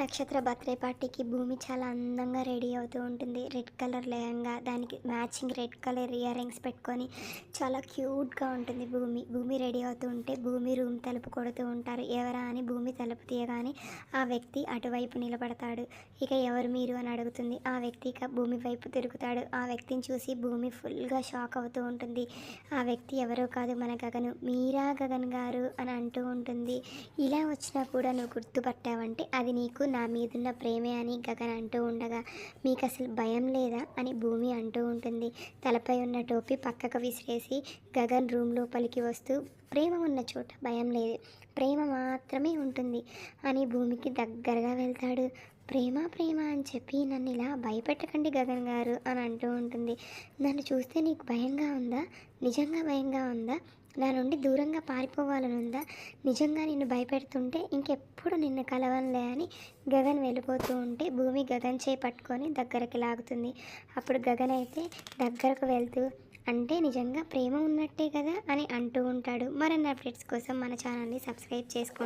నక్షత్ర బర్త్డే పార్టీకి భూమి చాలా అందంగా రెడీ అవుతూ ఉంటుంది. రెడ్ కలర్ లెహంగా దానికి matching red colour earrings పెట్టుకొని చాలా క్యూట్గా ఉంటుంది భూమి. భూమి రెడీ అవుతూ ఉంటే భూమి రూమ్ తలుపు కొడుతూ ఉంటారు. ఎవరా అని భూమి తలుపు తీయగానే ఆ వ్యక్తి అటువైపు నిలబడతాడు. ఇక ఎవరు మీరు అని అడుగుతుంది. ఆ వ్యక్తి ఇక భూమి వైపు తిరుగుతాడు. ఆ వ్యక్తిని చూసి భూమి ఫుల్గా షాక్ అవుతూ ఉంటుంది. ఆ వ్యక్తి ఎవరో కాదు మన గగను. మీరా గగన్ గారు అని అంటూ ఉంటుంది. ఇలా వచ్చినా కూడా నువ్వు గుర్తుపట్టావంటే అది నీకు నా మీదున్న ప్రేమే అని గగన్ అంటూ ఉండగా మీకు అసలు భయం లేదా? అని భూమి అంటూ ఉంటుంది. తలపై ఉన్న టోపీ పక్కకు విసిరేసి గగన్ రూమ్ లోపలికి వస్తూ ప్రేమ ఉన్న చోట భయం లేదు. ప్రేమ మాత్రమే ఉంటుంది అని భూమికి దగ్గరగా వెళ్తాడు. ప్రేమ ప్రేమ అని చెప్పి నన్ను ఇలా భయపెట్టకండి గగన్ గారు అని అంటూ ఉంటుంది. నన్ను చూస్తే నీకు భయంగా ఉందా? నిజంగా భయంగా ఉందా? నా నుండి దూరంగా పారిపోవాలని ఉందా? నిజంగా నిన్ను భయపెడుతుంటే ఇంకెప్పుడు నిన్ను కలవనులే అని గగన్ వెళ్ళిపోతూ ఉంటే భూమి గగన్ చేయి పట్టుకొని దగ్గరికి లాగుతుంది. అప్పుడు గగన్ అయితే దగ్గరకు వెళ్తూ అంటే నిజంగా ప్రేమ ఉన్నట్టే కదా? అని అంటూ ఉంటాడు. మరిన్ని అప్డేట్స్ కోసం మన ఛానల్ని సబ్స్క్రైబ్ చేసుకోండి.